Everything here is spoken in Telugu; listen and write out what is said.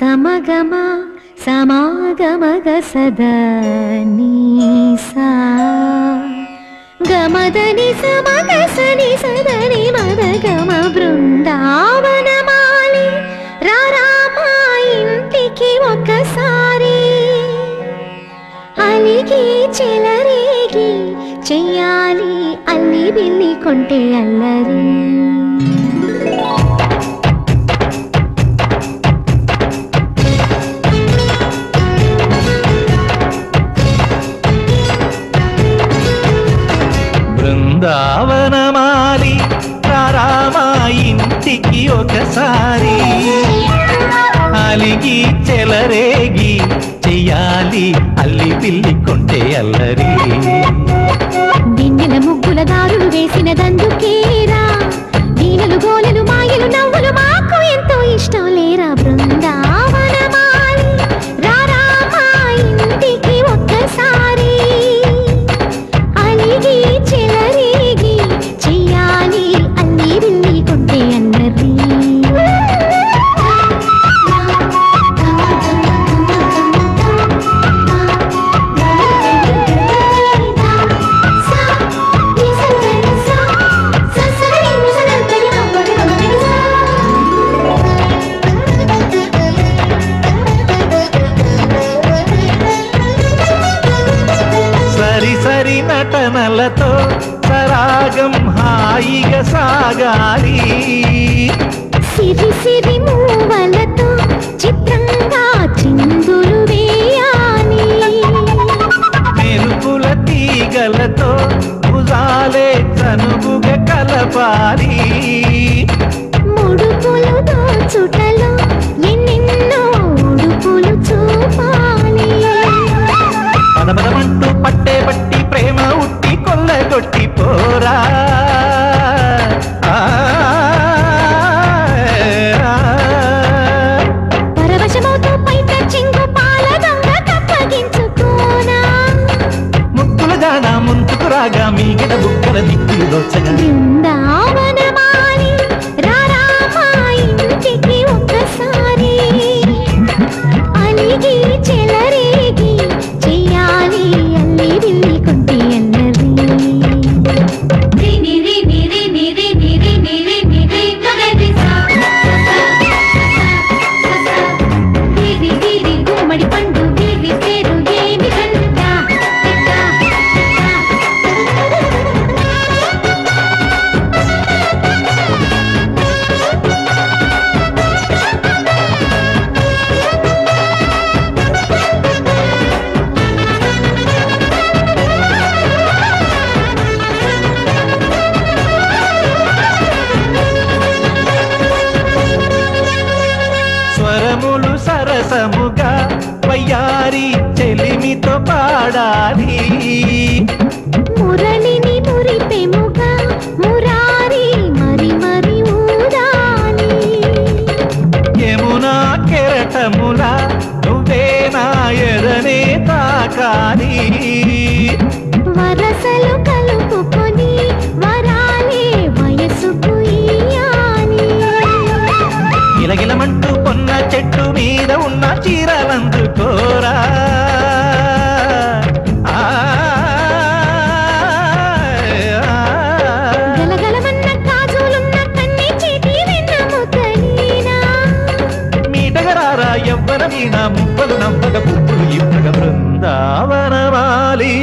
సమగమ సమాగమగ సదా నీసా. గమదని సమగ సని సదని మదగమ బృందావనమాలి. రారామా ఇంటికి ఒకసారి అలిగి చెలరేగి చెయ్యాలి అల్లి బిల్లి కొంటే అల్లరి. ఒకసారి అలిగి చెలరేగి చెయ్యాలి అల్లి పిల్లి కొంటే అల్లరి. వెన్నెల ముగ్గుల దారులు వేసిన దందుకేరా సరి సరి నటనలతో సరాగం హాయిగా సాగాలి. సిరి సిరి మూవలతో చిత్రంగా చిందులు వేయాలి. మెరుపుల తీగలతో భుజాలే చనుగుగా కలపాలి. ముడుపులు దోచుటలో రాగా మీగడ బుక్కల దిక్కులు దోచగా. సరసముగా వయ్యారి చెలిమితో పాడాలి. మురళిని మురిపెముగా మురారి మరి మరి ఊదాలి యమునా కెరటముల నువ్వే నా ఎదనే తాకాలి. వరసలు కలుపుకొని వరాలే ఇయ్యాలి. గిలగిలమంటూ పొన్న చెట్టు మీద ఉన్న చీరలందుకోరా ఆ, ఆ, గలగలమన్న కాజులున్న కన్ని చేతి వెన్న ముద్దలీనా మీటగరారా ఎవ్వర మీన ముప్పలు నవ్వక పువ్వులు ఇవ్వక బృందావనవాలి.